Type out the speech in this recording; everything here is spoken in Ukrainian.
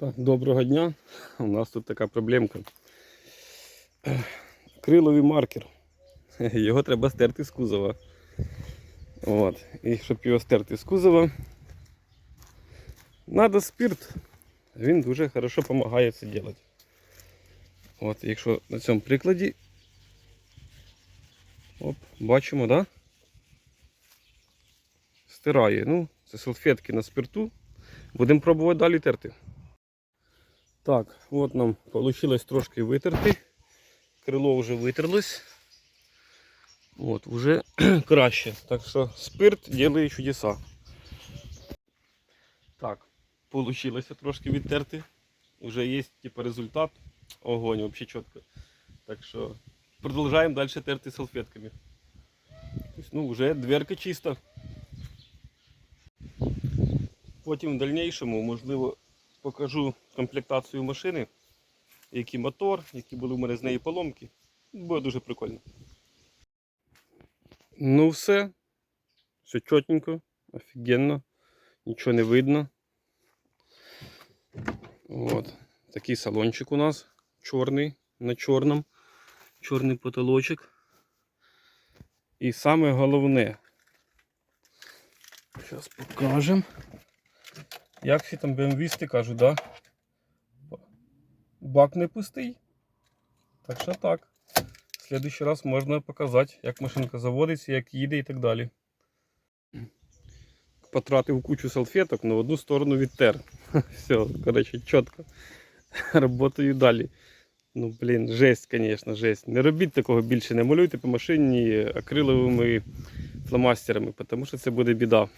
Так, доброго дня. У нас тут така проблемка. Криловий маркер. Його треба стерти з кузова. От. І щоб його стерти з кузова, треба спирт. Він дуже хорошо допомагає це робити. От, якщо на цьому прикладі. Оп, бачимо, да? Стирає. Ну, це салфетки на спирту. Будемо пробувати далі терти. Так, от нам вийшло трошки витерти. Крило вже витерлось. От, вже краще. Так що спирт робить чудеса. Так, вийшло трошки відтерти. Уже є типу, результат. Огонь, взагалі чітко. Так що продовжуємо далі терти салфетками. Тобто, ну, вже дверка чиста. Потім в дальнішому, можливо, покажу комплектацію машини, який мотор, які були в мене з неї поломки. Буде дуже прикольно. Ну все. Все чотненько, офігенно, нічого не видно. От. Такий салончик у нас чорний, на чорному, чорний потолочок. І саме головне. Зараз покажемо. Як всі там БМВісти кажуть, да? Бак не пустий. Так що так. В следующий раз можна показати, як машинка заводиться, як їде і так далі. Потратив кучу салфеток, на одну сторону відтер. Все, коротше, чітко. Работаю далі. Ну, блін, жесть, звісно, жесть. Не робіть такого більше, не малюйте по машині акриловими фломастерами, тому що це буде біда.